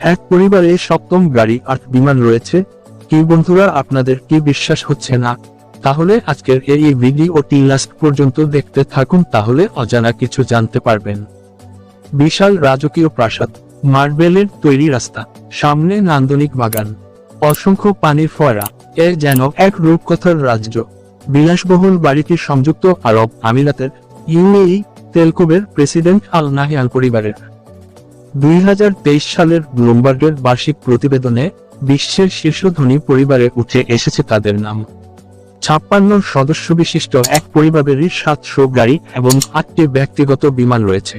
এক পরিবারে সপ্তম গাড়ি আর বিমান রয়েছে। কি বন্ধুরা, আপনাদের কি বিশ্বাস হচ্ছে না? তাহলে আজকের এই ভিডিওটি লাস্ট পর্যন্ত দেখতে থাকুন, তাহলে অজানা কিছু জানতে পারবেন। বিশাল রাজকীয় প্রাসাদ, মার্বেলের তৈরি রাস্তা, সামনে নান্দনিক বাগান, অসংখ্য পানির ফোয়ারা এ যেন এক রূপকথার রাজ্য। বিলাসবহুল বাড়িটি সংযুক্ত আরব আমিরাতের ইউএই তেলকোবের প্রেসিডেন্ট আল নাহিয়ান পরিবারের। দুই হাজার তেইশ সালের ব্লুমবার্গের বার্ষিক প্রতিবেদনে বিশ্বের শীর্ষ ধনী পরিবারে উঠে এসেছে তাদের নাম। ছাপ্পান্ন সদস্য বিশিষ্ট এক পরিবারেরই সাতশো গাড়ি এবং আটটি ব্যক্তিগত বিমান রয়েছে।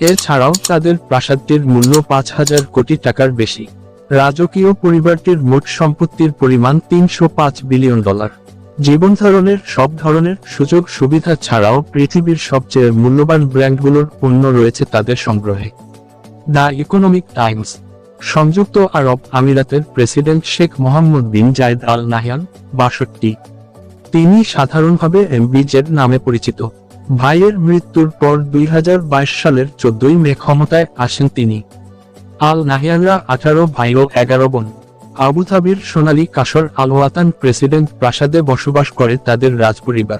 এছাড়াও তাদের প্রাসাদটির মূল্য পাঁচ হাজার কোটি টাকার বেশি। রাজকীয় পরিবারটির মোট সম্পত্তির পরিমাণ তিনশো পাঁচ বিলিয়ন ডলার। জীবনধারণের সব ধরনের সুযোগ সুবিধা ছাড়াও পৃথিবীর সবচেয়ে মূল্যবান ব্র্যান্ডগুলোর পণ্য রয়েছে তাদের সংগ্রহে। The Economic Times. সংযুক্ত আরব আমিরাতের president Sheikh Mohammed bin Zayed Al Nahyan, বাষট্টি। তিনি সাধারণভাবে এমবিজেড নামে পরিচিত। ভাইয়ের মৃত্যুর পর দুই হাজার বাইশ সালের চোদ্দই মে ক্ষমতায় আসেন তিনি। আল নাহিয়ানরা আঠারো ভাই ও এগারো বোন। আবুধাবির সোনালী কাসর আল ওয়াতান প্রেসিডেন্ট প্রাসাদে বসবাস করে তাদের রাজপরিবার।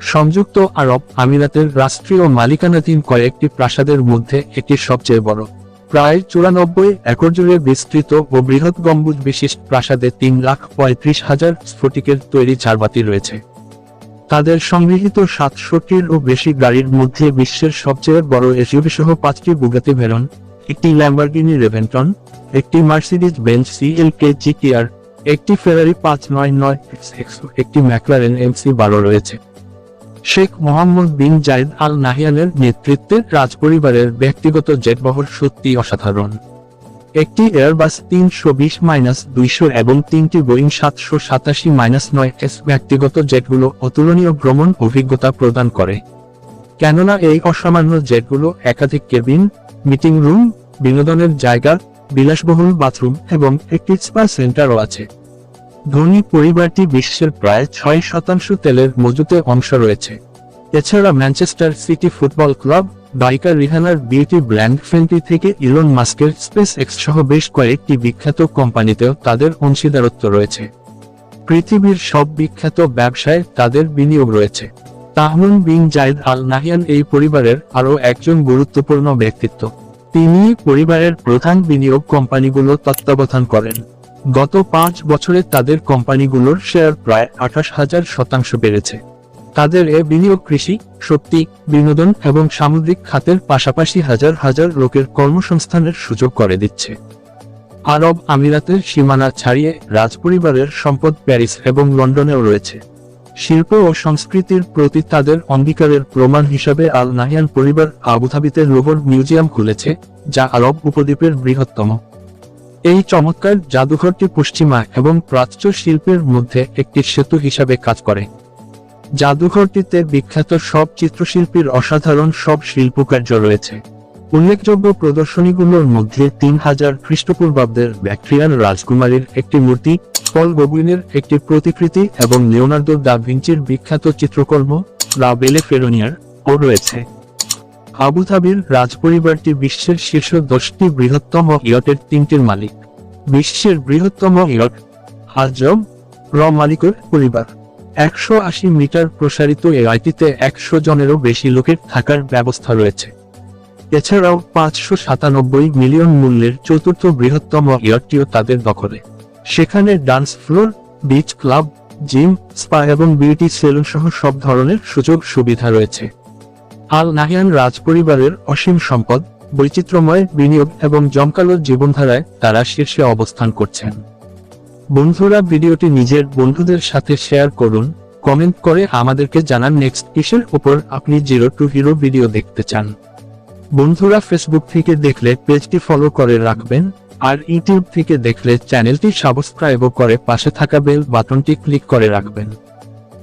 সংযুক্ত আরব আমিরাতের রাষ্ট্রীয় মালিকানাধীন কয়েকটি প্রাসাদের মধ্যে এটি সবচেয়ে বড়। প্রায় চুরানব্বই একর জুড়ে বিস্তৃত ও বৃহৎ গম্বুজ বিশিষ্ট প্রাসাদে তিন লাখ পঁয়ত্রিশ হাজার স্ফটিকের তৈরি ঝাড়বাতি রয়েছে। তাদের সংগৃহীত সাতশোটির ও বেশি গাড়ির মধ্যে বিশ্বের সবচেয়ে বড় এসইউভি সহ পাঁচটি বুগাতি ভেরন, একটি ল্যাম্বরগিনি রেভেন্টন, একটি মার্সিডিজ বেঞ্চ সিএলকে জিটিআর একটি ফেরারি পাঁচ নয় নয় একটি ম্যাকলারেন এমসি বারো রয়েছে। শেখ মোহাম্মদ বিন জায়েদ আল নাহিয়ানের নেতৃত্বে রাজপরিবারের ব্যক্তিগত জেটবহর সত্যি অসাধারণ। একটি এয়ারবাস তিনশো বিশ মাইনাস দুইশো এবং তিনটি বোয়িং সাতশো সাতাশি মাইনাস নয় এস ব্যক্তিগত জেটগুলো অতুলনীয় ভ্রমণ অভিজ্ঞতা প্রদান করে। কেননা এই অসামান্য জেটগুলো একাধিক কেবিন, মিটিং রুম, বিনোদনের জায়গা, বিলাসবহুল বাথরুম এবং একটি স্পা সেন্টারও আছে। ধনী পরিবারটি বিশ্বের প্রায় ছয় শতাংশ তেলের মজুতে অংশ রয়েছে। এছাড়া ম্যানচেস্টার সিটি ফুটবল ক্লাব, বাইকার রিহানার বিউটি ব্র্যান্ড ফেন্টি থেকে ইলন মাস্কের স্পেস এক্স সহ বেশ কয়েকটি বিখ্যাত কোম্পানিতেও তাদের অংশীদারত্ব রয়েছে। পৃথিবীর সব বিখ্যাত ব্যবসায় তাদের বিনিয়োগ রয়েছে। তাহনুন বিন জায়েদ আল নাহিয়ান এই পরিবারের আরও একজন গুরুত্বপূর্ণ ব্যক্তিত্ব। তিনি পরিবারের প্রধান বিনিয়োগ কোম্পানিগুলো তত্ত্বাবধান করেন। গত পাঁচ বছরে তাদের কোম্পানিগুলোর শেয়ার প্রায় আঠাশ হাজার শতাংশ বেড়েছে। তাদের এ বিনিয়োগ কৃষি, শক্তি, বিনোদন এবং সামুদ্রিক খাতের পাশাপাশি হাজার হাজার লোকের কর্মসংস্থানের সুযোগ করে দিচ্ছে। আরব আমিরাতের সীমানা ছাড়িয়ে রাজপরিবারের সম্পদ প্যারিস এবং লন্ডনেও রয়েছে। শিল্প ও সংস্কৃতির প্রতি তাদের অঙ্গীকারের প্রমাণ হিসাবে আল নাহিয়ান পরিবার আবুধাবিতে লোহর মিউজিয়াম খুলেছে, যা আরব উপদ্বীপের বৃহত্তম। এই চমৎকার জাদুঘরটি পশ্চিমা এবং প্রাচ্য শিল্পের মধ্যে একটি সেতু হিসাবে কাজ করে। জাদুঘরটিতে বিখ্যাত সব চিত্রশিল্পীর অসাধারণ সব শিল্পকার্য রয়েছে। উল্লেখযোগ্য প্রদর্শনীগুলোর মধ্যে তিন হাজার খ্রিস্টপূর্বাব্দের ব্যাকট্রিয়ান রাজকুমারীর একটি মূর্তি, পল গবুইনের একটি প্রতিকৃতি এবং লিওনার্দো দা ভিঞ্চির বিখ্যাত চিত্রকর্ম, লা বেলে ফেরোনিয়ার ও রয়েছে। আবুধাবির রাজপরিবারটি বিশ্বের শীর্ষ দশটি বৃহত্তম ইয়টের তিনটির মালিক। বিশ্বের বৃহত্তম ইয়ট আজব র মালিকের পরিবার। একশো আশি মিটার প্রসারিত এই আইটিতে একশো জনেরও বেশি লোকের থাকার ব্যবস্থা রয়েছে। এছাড়াও পাঁচশো সাতানব্বই মিলিয়ন মূল্যের চতুর্থ বৃহত্তম ইয়টটিও তাদের দখলে। সেখানে dance floor, beach club, gym, spa এবং বিউটি সেলুন সহ সব ধরনের সুযোগ সুবিধা রয়েছে। আল নাহিয়ান রাজপরিবারের অসীম সম্পদ, বৈচিত্র্যময় বিনিয়োগ এবং জমকালো জীবনধারায় তারা শীর্ষে অবস্থান করছেন। বন্ধুরা, ভিডিওটি নিজের বন্ধুদের সাথে শেয়ার করুন, কমেন্ট করে আমাদেরকে জানান নেক্সট কিসের উপর আপনি জিরো টু হিরো ভিডিও দেখতে চান। বন্ধুরা, ফেসবুক থেকে দেখলে পেজটি ফলো করে রাখবেন, আর ইউটিউব থেকে দেখলে চ্যানেলটি সাবস্ক্রাইব করে পাশে থাকা বেল বাটনটি ক্লিক করে রাখবেন।